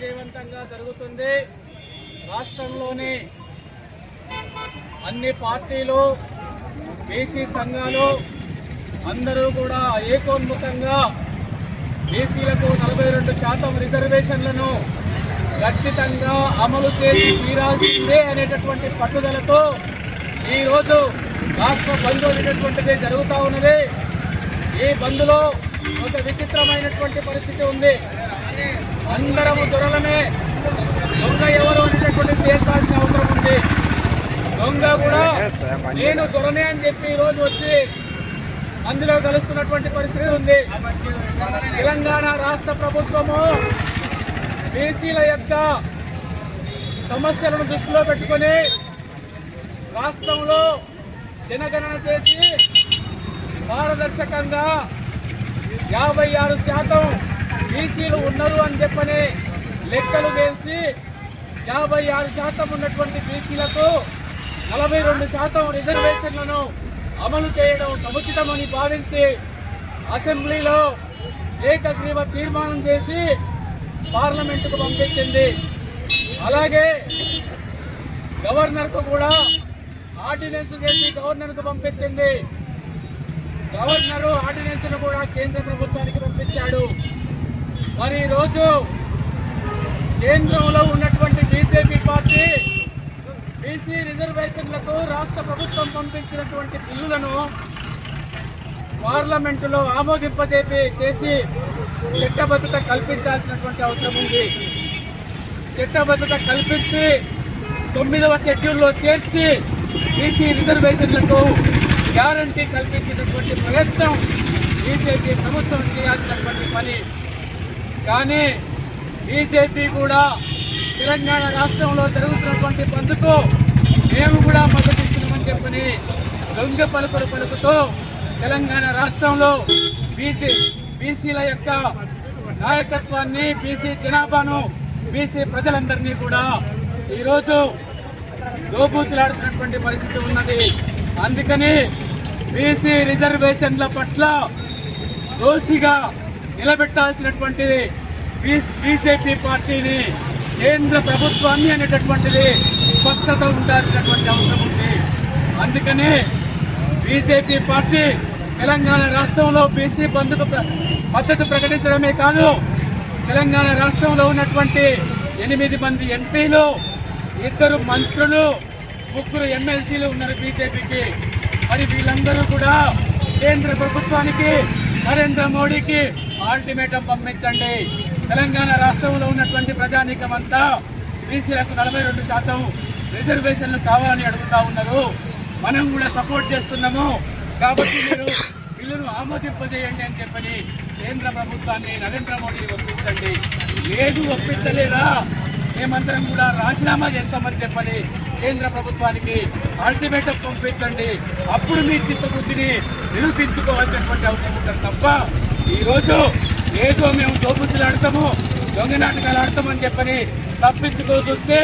విజయవంతంగా జరుగుతుంది. రాష్ట్రంలోని అన్ని పార్టీలు బీసీ సంఘాలు అందరూ కూడా ఏకోన్ముఖంగా బీసీలకు నలభై రెండు శాతం రిజర్వేషన్లను ఖచ్చితంగా అమలు చేసి తీరాల్సిందే అనేటటువంటి పట్టుదలతో ఈరోజు రాష్ట్ర బంద్ అనేటటువంటిది జరుగుతూ ఉన్నది. ఈ బంద్లో ఒక విచిత్రమైనటువంటి పరిస్థితి ఉంది. అందరము దొరలమే దొంగ ఎవరు అనేటటువంటి తేల్చాల్సిన అవసరం ఉంది. దొంగ కూడా నేను దొరనే అని చెప్పి ఈరోజు వచ్చి అందులో కలుస్తున్నటువంటి పరిస్థితి ఉంది. తెలంగాణ రాష్ట్ర ప్రభుత్వము బీసీల యొక్క సమస్యలను దృష్టిలో పెట్టుకొని రాష్ట్రంలో జనగణన చేసి పారదర్శకంగా యాభై ఆరు శాతం బీసీలు ఉన్నారు అని చెప్పని లెక్కలు వేసి యాభై ఆరు శాతం ఉన్నటువంటి బీసీలకు నలభై రెండు శాతం రిజర్వేషన్లను అమలు చేయడం సముచితమని భావించి అసెంబ్లీలో ఏకగ్రీవ తీర్మానం చేసి పార్లమెంటుకు పంపించింది. అలాగే గవర్నర్కు కూడా ఆర్డినెన్స్ చేసి గవర్నర్కు పంపించింది. గవర్నరు ఆర్డినెన్స్ను కూడా కేంద్ర ప్రభుత్వానికి పంపించింది. మరి ఈరోజు కేంద్రంలో ఉన్నటువంటి బీజేపీ పార్టీ బీసీ రిజర్వేషన్లకు రాష్ట్ర ప్రభుత్వం పంపించినటువంటి బిల్లులను పార్లమెంటులో ఆమోదింపజేపి చేసి చట్టబద్ధత కల్పించాల్సినటువంటి అవసరం ఉంది. చట్టబద్ధత కల్పించి తొమ్మిదవ షెడ్యూల్లో చేర్చి బీసీ రిజర్వేషన్లకు గ్యారంటీ కల్పించినటువంటి ప్రయత్నం బీజేపీ ప్రభుత్వం చేయాల్సినటువంటి పని. కానీ బీజేపీ కూడా తెలంగాణ రాష్ట్రంలో జరుగుతున్నటువంటి బంద్కు మేము కూడా మద్దతు ఇస్తున్నామని చెప్పని దొంగ పలుకులు పలుకుతూ తెలంగాణ రాష్ట్రంలో బీసీ బీసీల యొక్క నాయకత్వాన్ని బీసీ జనాభాను బీసీ ప్రజలందరినీ కూడా ఈరోజు దోబూచులాడుతున్నటువంటి పరిస్థితి ఉన్నది. అందుకని బీసీ రిజర్వేషన్ల పట్ల దోషిగా నిలబెట్టాల్సినటువంటిది బీజేపీ పార్టీని కేంద్ర ప్రభుత్వాన్ని అనేటటువంటిది స్పష్టత ఉండాల్సినటువంటి అవసరం ఉంది. అందుకని బీజేపీ పార్టీ తెలంగాణ రాష్ట్రంలో బీసీ బంధుకు మద్దతు ప్రకటించడమే కాదు తెలంగాణ రాష్ట్రంలో ఉన్నటువంటి ఎనిమిది మంది ఎంపీలు ఇద్దరు మంత్రులు ముగ్గురు ఎమ్మెల్సీలు ఉన్నారు బీజేపీకి. మరి వీళ్ళందరూ కూడా కేంద్ర ప్రభుత్వానికి నరేంద్ర మోడీకి ఆల్టిమేటం పంపించండి. తెలంగాణ రాష్ట్రంలో ఉన్నటువంటి ప్రజానీకం అంతా బీసీలకు నలభై రెండు శాతం రిజర్వేషన్లు కావాలని అడుగుతా ఉన్నారు. మనం కూడా సపోర్ట్ చేస్తున్నాము. కాబట్టి మీరు బిల్లును ఆమోదింపజేయండి అని చెప్పని కేంద్ర ప్రభుత్వాన్ని నరేంద్ర మోడీని ఒప్పించండి. లేదు ఒప్పించలేదా మేమందరం కూడా రాజీనామా చేస్తామని చెప్పని కేంద్ర ప్రభుత్వానికి అల్టిమేటం పంపించండి. అప్పుడు మీ చిత్తబుద్ధిని నిరూపించుకోవాల్సినటువంటి అవసరం ఉంటుంది తప్ప ఈరోజు ఏదో మేము దోపుచ్చులు ఆడతాము దొంగ నాటకాలు ఆడతామని చెప్పని తప్పించుకో చూస్తే